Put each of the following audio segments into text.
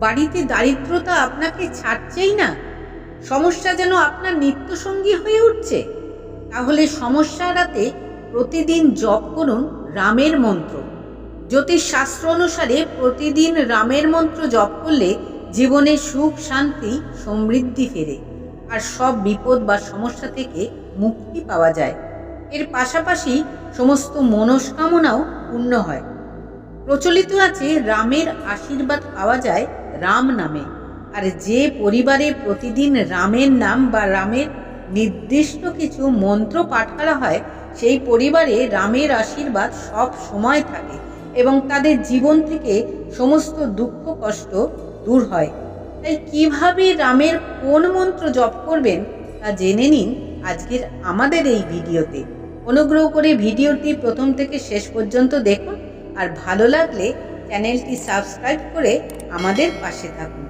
বাড়িতে দারিদ্রতা আপনাকে ছাড়ছেই না। সমস্যা যেন আপনার নিত্যসঙ্গী হয়ে উঠছে। তাহলে সমস্যা এড়াতে প্রতিদিন জপ করুন রামের মন্ত্র। জ্যোতিষ শাস্ত্র অনুসারে প্রতিদিন রামের মন্ত্র জপ করলে জীবনে সুখ, শান্তি, সমৃদ্ধি ফেরে আর সব বিপদ বা সমস্যা থেকে মুক্তি পাওয়া যায়। এর পাশাপাশি সমস্ত মনস্কামনাও পূর্ণ হয়। প্রচলিত আছে রামের আশীর্বাদ পাওয়া যায় রাম নামে। আর যে পরিবারে প্রতিদিন রামের নাম বা রামের নির্দিষ্ট কিছু মন্ত্র পাঠ করা হয়, সেই পরিবারে রামের আশীর্বাদ সব সময় থাকে এবং তাদের জীবন থেকে সমস্ত দুঃখ, কষ্ট দূর হয়। তাই কীভাবে রামের কোন মন্ত্র জপ করবেন তা জেনে নিন আজকের আমাদের এই ভিডিওতে। অনুগ্রহ করে ভিডিওটি প্রথম থেকে শেষ পর্যন্ত দেখুন। আর ভালো লাগলে চ্যানেলটি সাবস্ক্রাইব করে আমাদের পাশে থাকুন।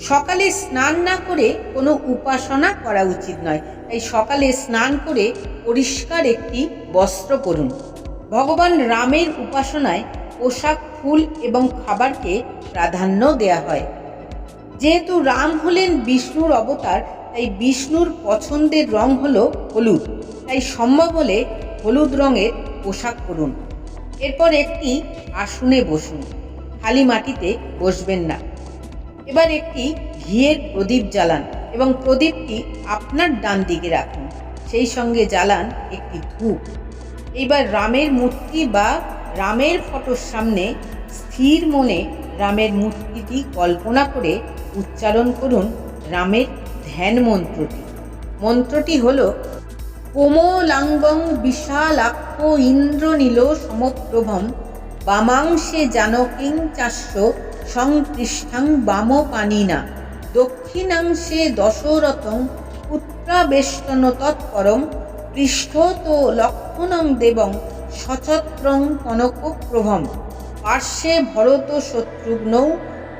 সকালে স্নান না করে কোনো উপাসনা করা উচিত নয়। তাই সকালে স্নান করে পরিষ্কার একটি বস্ত্র পরুন। ভগবান রামের উপাসনায় পোশাক, ফুল এবং খাবারকে প্রাধান্য দেয়া হয়। যেহেতু রাম হলেন বিষ্ণুর অবতার, তাই বিষ্ণুর পছন্দের রং হলো হলুদ। তাই সম্ভব হলে হলুদ রঙের পোশাক পরুন। এরপর একটি আসনে বসুন। খালি মাটিতে বসবেন না। এবার একটি ঘিয়ের প্রদীপ জ্বালান এবং প্রদীপটি আপনার ডান দিকে রাখুন। সেই সঙ্গে জ্বালান একটি ধূপ। এইবার রামের মূর্তি বা রামের ফটোর সামনে স্থির মনে রামের মূর্তিটি কল্পনা করে উচ্চারণ করুন রামের ধ্যান মন্ত্রটি। মন্ত্রটি হল কোমলাঙ্গং বিশালাক্ষ ইন্দ্রনীল সমপ্রভম। বামাংশে জানকিং চাস্য সংপৃষ্ঠাং বামপানিনা দক্ষিণাংশে দশরথং পুত্রাবেষ্টন তৎপরম। পৃষ্ঠ তো লক্ষণং দেবং সছত্রং কনকপ্রভম। পার্শ্বে ভরত শত্রুঘ্নৌ,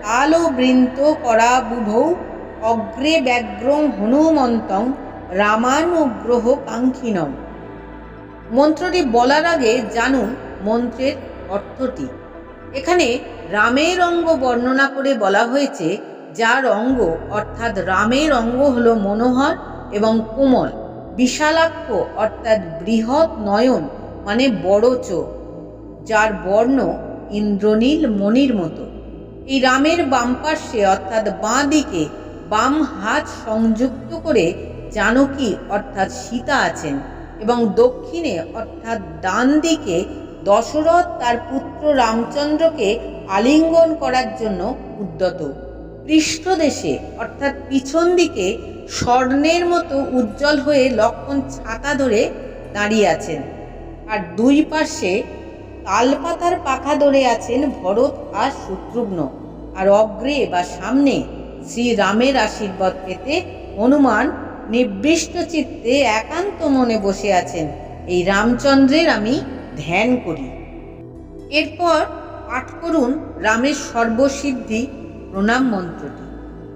কালবৃন্ত করাবুভৌ অগ্রে ব্যগ্রং হনুমন্তং রামানুগ্রহ কাঙ্ক্ষিনম মন্ত্রটি বলার আগে জানুন মন্ত্রের অর্থটি। এখানে রামের অঙ্গ বর্ণনা করে বলা হয়েছে, যার অঙ্গ অর্থাৎ রামের অঙ্গ হলো মনোহর এবং কোমল, বিশালাক্ষ অর্থাৎ বৃহৎ নয়ন মানে বড় চোখ, যার বর্ণ ইন্দ্রনীল মণির মতো। এই রামের বাম পার্শ্বে অর্থাৎ বাঁ দিকে বাম হাত সংযুক্ত করে জানকী অর্থাৎ সীতা আছেন এবং দক্ষিণে অর্থাৎ ডান দিকে দশরথ তার পুত্র রামচন্দ্রকে আলিঙ্গন করার জন্য উদ্যত। পৃষ্ঠদেশে অর্থাৎ পিছন দিকে স্বর্ণের মতো উজ্জ্বল হয়ে লক্ষণ ছাতা ধরে দাঁড়িয়ে আছেন। আর দুই পাশে তালপাতার পাখা ধরে আছেন ভরত আর শত্রুঘ্ন। আর অগ্রে বা সামনে শ্রীরামের আশীর্বাদ পেতে হনুমান নির্দিষ্ট চিত্তে একান্ত মনে বসে আছেন এই রামচন্দ্রের আমি ধ্যান করি। এরপর পাঠ করুন রামের সর্বসিদ্ধি প্রণাম মন্ত্রটি।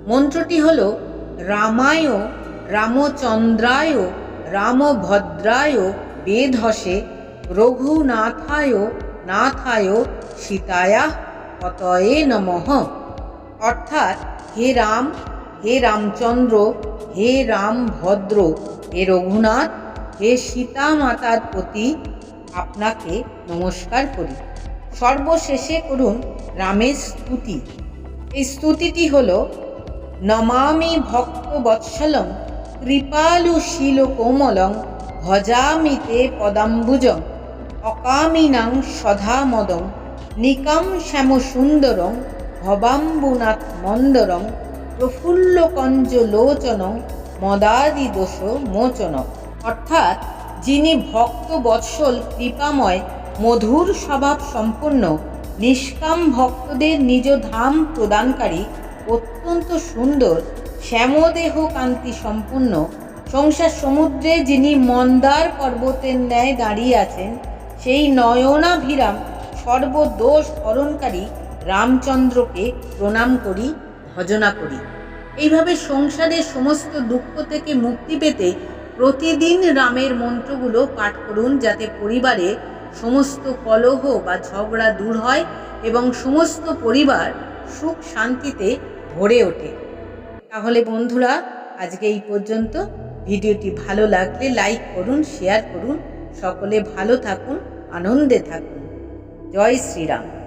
মন্ত্রটি হল, রামায়, রামচন্দ্রায়, রামভদ্রায় বেধসে রঘুনাথায়, নাথায়, সীতায়া, পতয়ে নমঃ। অর্থাৎ হে রাম হে রামচন্দ্র, হে রাম ভদ্র হে রঘুনাথ, হে সীতা মাতার প্রতি আপনাকে নমস্কার করি। সর্বশেষে করুন রামের স্তুতি। এই স্তুতিটি হল, নমামি ভক্ত বৎসলং কৃপালু শিল কোমলং ভজামিতে পদাম্বুজং, অকামিনাং সধামদং, নিকাম শ্যাম সুন্দরং ভবাম্বুনাথ মন্দরং প্রফুল্লকঞ্জ লোচনং মদাদি দোষ মোচন। অর্থাৎ যিনি ভক্ত বৎসল কৃপাময়, মধুর স্বভাব সম্পন্ন, নিষ্কাম ভক্তদের নিজ ধাম প্রদানকারী, অত্যন্ত সুন্দর শ্যামদেহ কান্তি সম্পূর্ণ সংসার সমুদ্রে যিনি মন্দার পর্বতের ন্যায় দাঁড়িয়ে আছেন, সেই নয়নাভিরাম সর্বদোষ হরণকারী রামচন্দ্রকে প্রণাম করি। ভজনা করি। এইভাবে সংসারের সমস্ত দুঃখ থেকে মুক্তি পেতে প্রতিদিন রামের মন্ত্রগুলো পাঠ করুন যাতে পরিবারে সমস্ত কলহ বা ঝগড়া দূর হয় এবং সমস্ত পরিবার সুখ শান্তিতে ভরে ওঠে। তাহলে বন্ধুরা, আজকে এই পর্যন্ত। ভিডিওটি ভালো লাগলে লাইক করুন, শেয়ার করুন। সকলে ভালো থাকুন, আনন্দে থাকুন। জয় শ্রীরাম।